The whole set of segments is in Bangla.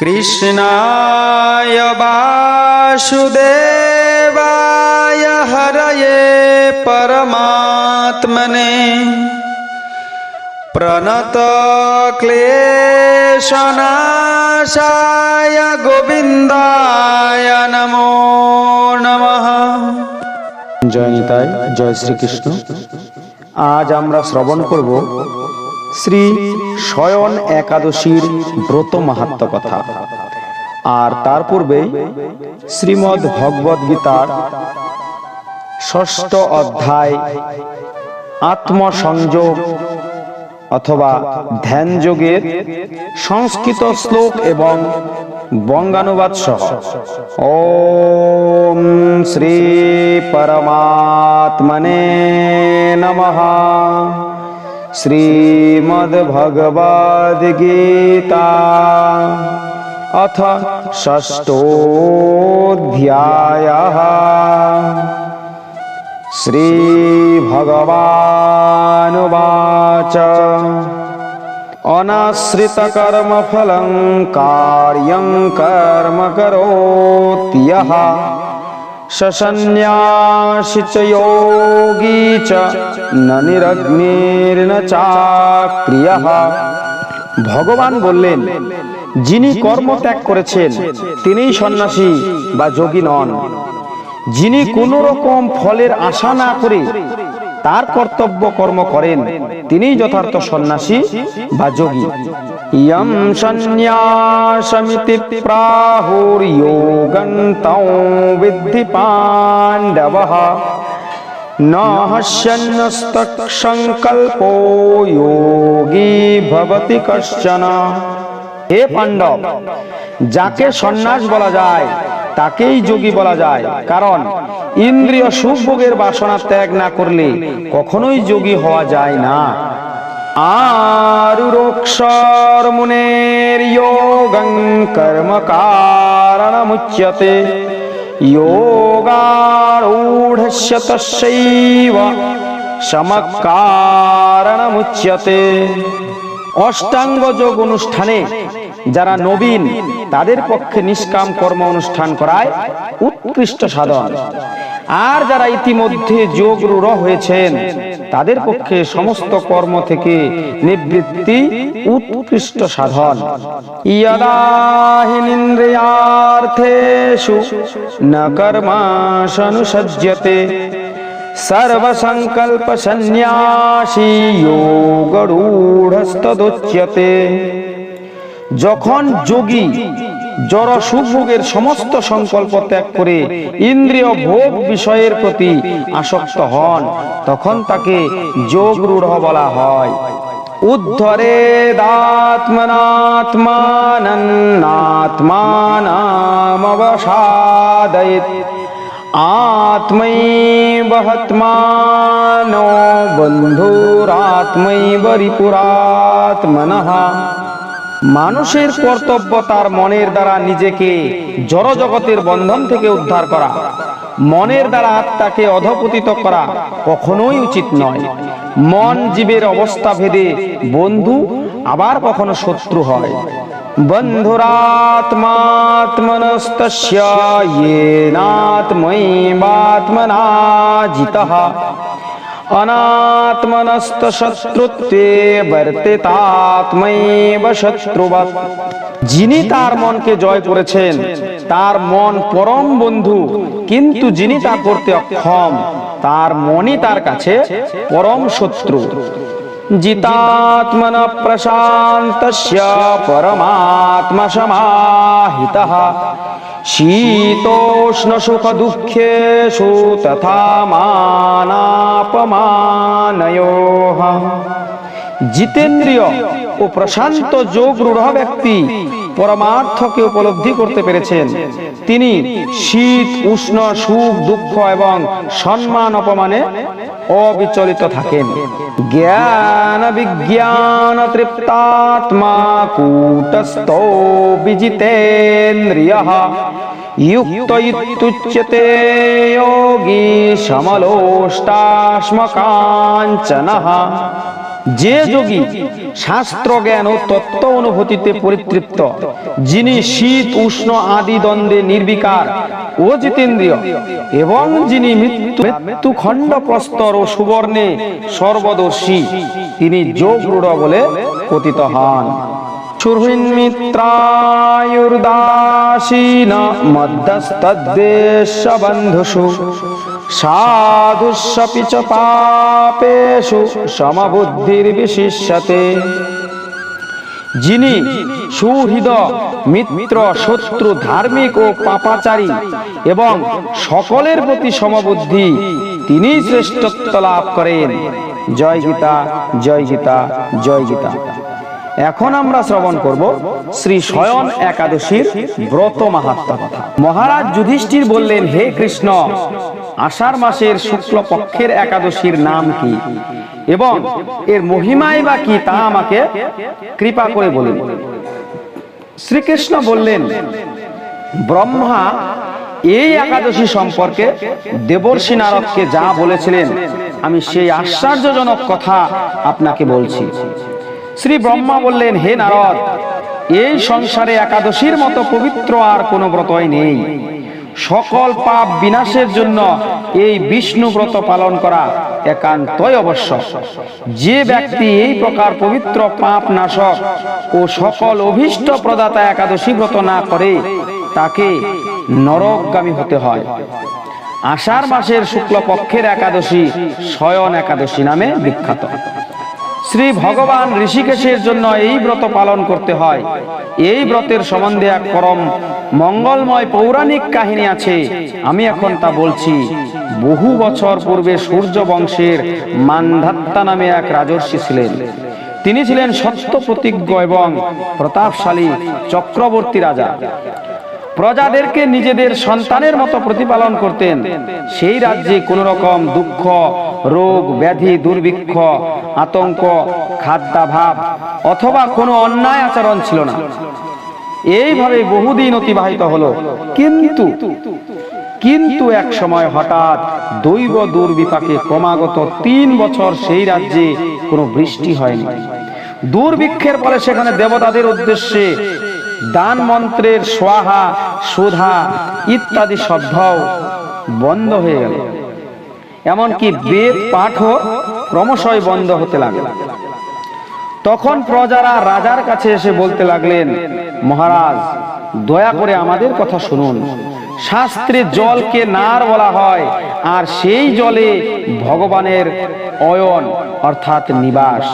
कृष्णाय वासुदेवाय हरये परमात्मने प्रणतक्लेशनाशाय गोविन्दाय नमो नमः জয় নিতাই জয় শ্রীকৃষ্ণ আজ আমরা শ্রবণ করব শ্রী শয়ন একাদশীর ব্রত মাহাত্ম কথা। আর তার পূর্বে শ্রীমদ্ ভগবদ গীতার ষষ্ঠ অধ্যায় আত্মসংযোগ অথবা ধ্যান যোগের সংস্কৃত শ্লোক এবং বঙ্গানুবাদ সহ। ওম শ্রী পরমাত্মনে নমঃ। श्रीमद्भगवद्गीता अथ षष्ठोऽध्यायः। श्रीभगवानुवाच। अनाश्रितकर्मफलं कार्यं कर्म करोत्यः। शशन्यासि च योगी च न निरग्निर्न চাক্রিয়ः ভগবান বললেন যিনি কর্ম ত্যাগ করেছেন তিনিই সন্ন্যাসী বা যোগী নন যিনি কোন রকম ফলের আশা না করে তার কর্তব্য কর্ম করেন। তিনি যথার্থ সন্ন্যাসী বা যোগী। সন্ন্যাসমিতি প্রাহুর্যোগন্তৌ বিদ্ধি পাণ্ডবः। ন হস্যন্নস্তৎসংকল্পো যোগী ভবতি কশ্চন। হে পাণ্ডব, যাকে সন্ন্যাস বলা যায় তাকেই যোগী বলা যায়। কারণ ইন্দ্রিয় সুখভোগের বাসনা ত্যাগ না করলে কখনোই যোগী হওয়া যায় না। আরুরোক্ষর মুনের যোগং কর্ম কারণমুচ্যতে যোগারূঢ়স্য তস্যৈব সমকারণমুচ্যতে। অষ্টাঙ্গ যোগ অনুষ্ঠানে যারা নবীন, তাদের পক্ষে নিষ্কাম কর্ম অনুষ্ঠান করায় উৎকৃষ্ট সাধন। আর যারা ইতিমধ্যে যোগ রূঢ় হয়েছেন, তাদের পক্ষে সমস্ত কর্ম থেকে নিবৃত্তি উৎকৃষ্ট সাধন। ইয়দাহিনীন্দ্রিয়ার্থেষু সর্বসংকল্প সন্ন্যাসী যোগরূঢ়স্তদোচ্যতে যখন যোগী জড় সুভোগের সমস্ত সংকল্প ত্যাগ করে ইন্দ্রিয় ভোগ বিষয়ের প্রতি আসক্ত হন, তখন তাকে যোগ রূঢ় বলা হয়। উদ্ধরে দাত্মনাত্মানন্নাত্মানামবসাদয়িত আত্মৈবহত্মানো বন্ধুরাত্মৈব রিপুরাত্মনঃ মানুষের কর্তব্য তার মনের দ্বারা নিজেকে জড় জগতের বন্ধন থেকে উদ্ধার করা, মনের দ্বারা আত্মাকে অধপতিত করা কখনোই উচিত নয়। মন, জীবের অবস্থা ভেদে বন্ধু আবার কখনো শত্রু হয়। বন্ধুরাত্মাত্মনস্তস্য येनात्मैवात्मना जितः অনাত্মনস্ত শত্রুত্বে বর্তিতাত্মৈব শত্রুবৎ যিনি তার মনকে জয় করেছেন তার মন পরম বন্ধু কিন্তু যিনি তা করতে অক্ষম তার মনই তার কাছে পরম শত্রু সমাহিতঃ শীতোষ্ণ সুখ দুঃখেষু তথা মানাপমানয় জিতেন্দ্রিয় ও প্রশান্ত যোগ রূঢ় ব্যক্তি পরমার্থকে উপলব্ধি করতে পেরেছেন। তিনি শীত, উষ্ণ, সুখ, দুঃখ এবং সম্মান অপমানে অবিচলিত থাকেন জ্ঞান বিজ্ঞান তৃপ্তাত্মা কূটস্থ বিজিতেন্দ্রিয় युक्त इत्युच्यते योगी समलोष्टाश्मकाञ्चनः যে যোগী শাস্ত্র জ্ঞান ও তত্ত্ব অনুভূতিতে পরিতৃপ্ত, যিনি শীত, উষ্ণ আদি দ্বন্দ্বে নির্বিকার ও জিতেন্দ্রিয়, এবং যিনি মৃত্যু মৃত্যু খণ্ড প্রস্তর ও সুবর্ণে সর্বদর্শী, তিনি যোগ রূঢ় বলে কথিত হন। সুরহিন্মিত্রায়ুর্দাসীন মধ্যস্তদ্দেশবন্ধুষু সাধুষ্বপি চ পাপেষু সমবুদ্ধির্বিশিষ্যতে যিনি সুহৃদ, মিত্র, শত্রু, ধার্মিক ও পাপাচারী এবং সকলের প্রতি সমবুদ্ধি তিনি শ্রেষ্ঠত্ব লাভ করেন। জয় গীতা জয় গীতা জয় গীতা। এখন আমরা শ্রবণ করব শ্রী শয়ন একাদশীর ব্রত মাহাত্মা কথা। মহারাজ যুধিষ্ঠির বললেন, হে কৃষ্ণ, আষাঢ় মাসের শুক্ল পক্ষের একাদশীর নাম কি? এবং এর মহিমাই বা কি তা আমাকে কৃপা করে বলুন। শ্রীকৃষ্ণ বললেন, ব্রহ্মা, এই একাদশী সম্পর্কে দেবর্ষী নারদকে যা বলেছিলেন, আমি সেই আশ্চর্যজনক কথা আপনাকে বলছি। শ্রী ব্রহ্মা বললেন হে নারদ এই সংসারে একাদশীর মতো পবিত্র আর কোনো ব্রতই নেই। সকল পাপ বিনাশের জন্য এই বিষ্ণু ব্রত পালন করা একান্তই অবশ্য যে ব্যক্তি এই প্রকার পবিত্র পাপ নাশক ও সকল অভীষ্ট প্রদাতা একাদশী ব্রত না করে তাকে নরকগামী হতে হয়। আষাঢ় মাসের শুক্লপক্ষের একাদশী শয়ন একাদশী নামে বিখ্যাত। শ্রী ভগবান ঋষিকেশের জন্য এই ব্রত পালন করতে হয়। এই ব্রতের সম্বন্ধে এক পরম মঙ্গলময় পৌরাণিক কাহিনী আছে। আমি এখন তা বলছি। বহু বছর পূর্বে সূর্য বংশের মান্ধাত্তা নামে এক রাজর্ষি ছিলেন। তিনি ছিলেন সত্য প্রতিজ্ঞ এবং প্রতাপশালী চক্রবর্তী রাজা। প্রজাদেরকে নিজেদের সন্তানের মতো প্রতিপালন করতেন। সেই রাজ্যে কোন রকম দুঃখ, রোগ, ব্যাধি, দুর্ভিক্ষ, আতঙ্ক, খাদ্যাভাব অথবা কোনো অন্যায় আচরণ ছিল না। এইভাবে বহুদিন অতিবাহিত হলো। কিন্তু কিন্তু এক সময় হঠাৎ দৈব দুর্বিপাকে ক্রমাগত তিন বছর সেই রাজ্যে কোনো বৃষ্টি হয়নি। দুর্ভিক্ষের ফলে সেখানে দেবতাদের উদ্দেশ্যে দান মন্ত্রের সোয়াহা, সুধা ইত্যাদি শব্দও বন্ধ হয়ে গেল। এমনকি বেদ, পাঠও ক্রমশই বন্ধ হতে লাগল। তখন প্রজারা রাজার কাছে এসে বলতে লাগলেন, মহারাজ, দয়া করে আমাদের কথা শুনুন। শাস্ত্রে জলকে নার বলা হয়, আর সেই জলে ভগবানের অয়ন, অর্থাৎ নিবাস।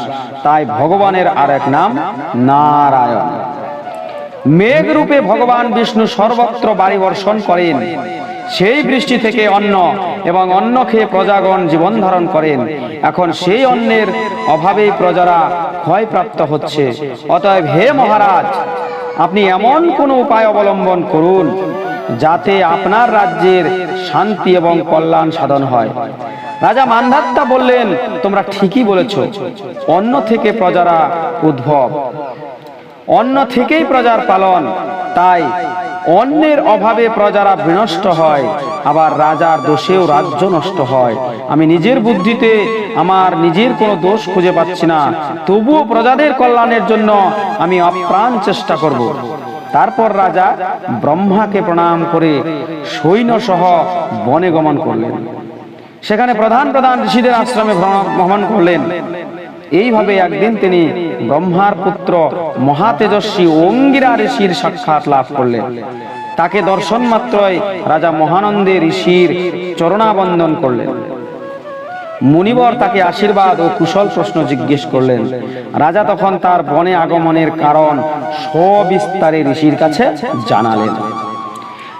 তাই ভগবানের আর এক নাম নারায়ণ। মেঘ রূপে ভগবান বিষ্ণু সর্বত্র বাড়ি বর্ষণ করেন। সেই বৃষ্টি থেকে অন্ন এবং অন্ন খেয়ে প্রজাগণ জীবন ধারণ করেন। এখন সেই অন্নের অভাবে প্রজারা ক্ষয়প্রাপ্ত হচ্ছে। অতএব হে মহারাজ, আপনি এমন কোন উপায় অবলম্বন করুন যাতে আপনার রাজ্যের শান্তি এবং কল্যাণ সাধন হয়। রাজা মান্ধাত্তা বললেন, তোমরা ঠিকই বলেছ। অন্য থেকে প্রজারা উদ্ভব। অন্ন থেকেই প্রজার পালন, তাই অন্যের অভাবে প্রজারা বিনষ্ট হয়, আবার রাজার দোষেও রাজ্য নষ্ট হয়। আমি নিজের বুদ্ধিতে আমার নিজের কোনো দোষ খুঁজে পাচ্ছি না, তবুও প্রজাদের কল্যাণের জন্য আমি অপ্রাণ চেষ্টা করব। তারপর রাজা ব্রহ্মাকে প্রণাম করে সৈন্য সহ বনে গমন করলেন। সেখানে প্রধান প্রধান ঋষিদের আশ্রমে ভ্রমণ করলেন। এইভাবে একদিন তিনি ব্রহ্মার পুত্র মহাতেজস্বী অঙ্গিরা ঋষির সাক্ষাৎ লাভ করলেন। তাকে দর্শন মাত্রই রাজা মহানন্দে ঋষির চরণাবন্দন করলেন। মুনিবর তাকে আশীর্বাদ ও কুশল প্রশ্ন জিজ্ঞেস করলেন, রাজা তখন তার বনে আগমনের কারণ সবিস্তারে ঋষির কাছে জানালেন।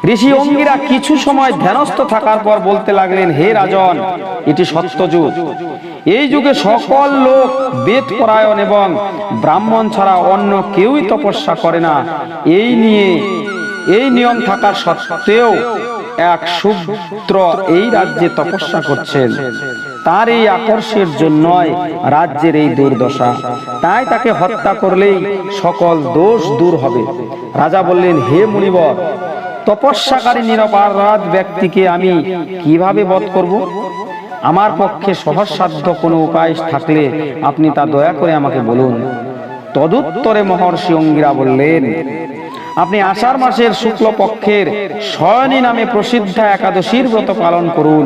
ঋষি অঙ্গিরা কিছু সময় ধ্যানস্থ থাকার পর বলতে লাগলেন, হে রাজন, এটি সত্য যুগ। এই যুগে সকল লোক বেদ পরায়ণ এবং ব্রাহ্মণ ছাড়া অন্য কেউই তপস্যা করে না। এই নিয়ে, এই নিয়ম থাকার সত্ত্বেও এক শূদ্র এই রাজ্যে তপস্যা করছেন। তার এই আকর্ষের জন্যই রাজ্যের এই দুর্দশা। তাই তাকে হত্যা করলেই সকল দোষ দূর হবে। রাজা বললেন, হে মুনিবর তপস্যাকারী নিরপরাধ ব্যক্তিকে আমি কীভাবে বধ করব? আমার পক্ষে সহজসাধ্য কোনো উপায় থাকলে আপনি তা দয়া করে আমাকে বলুন। তদুত্তরে মহর্ষি অঙ্গিরা বললেন, আপনি আষাঢ় মাসের শুক্ল পক্ষের শয়নী নামে প্রসিদ্ধ একাদশীর ব্রত পালন করুন।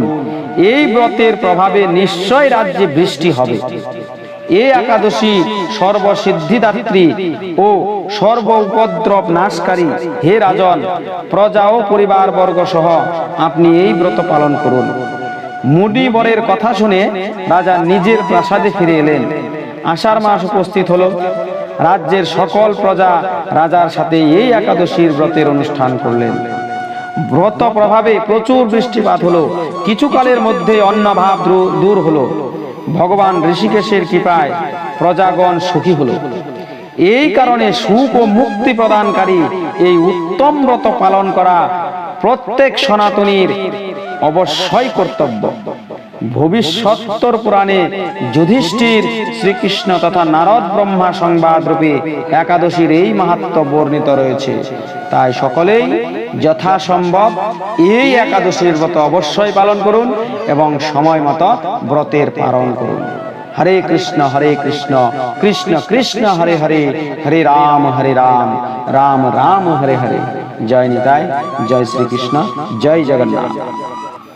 এই ব্রতের প্রভাবে নিশ্চয় রাজ্যে বৃষ্টি হবে। এই একাদশী সর্বসিদ্ধিদাত্রী ও সর্ব উপদ্রব নাশকারী হে রাজন, প্রজা ও পরিবার বর্গ সহ আপনি এই ব্রত পালন করুন। মুডি বরের কথা শুনে রাজা নিজের প্রাসাদে ফিরে এলেন। আষাঢ় মাস উপস্থিত হল। রাজ্যের সকল প্রজা রাজার সাথে এই একাদশীর ব্রতের অনুষ্ঠান করলেন। ব্রত প্রভাবে প্রচুর বৃষ্টিপাত হলো। কিছুকালের মধ্যে অন্নভাব দূর হলো। ভগবান ঋষিকেশের কৃপায় প্রজাগণ সুখী হলো। এই কারণে সুখ ও মুক্তি প্রদানকারী এই উত্তম ব্রত পালন করা প্রত্যেক সনাতনীর অবশ্যই কর্তব্য। ভবিষ্যত্তর পুরাণে যুধিষ্ঠির শ্রীকৃষ্ণ তথা নারদ ব্রহ্মা সংবাদ রূপে একাদশীর এই মাহাত্ম বর্ণিত রয়েছে। তাই সকলেই যথাসম্ভব এই একাদশীর ব্রত অবশ্যই পালন করুন। এবং সময় মতো ব্রতের পালন করুন। হরে কৃষ্ণ হরে কৃষ্ণ কৃষ্ণ কৃষ্ণ, হরে হরে হরে রাম হরে রাম রাম রাম, হরে হরে। জয় নিতাই, জয় শ্রীকৃষ্ণ, জয় জগন্নাথ।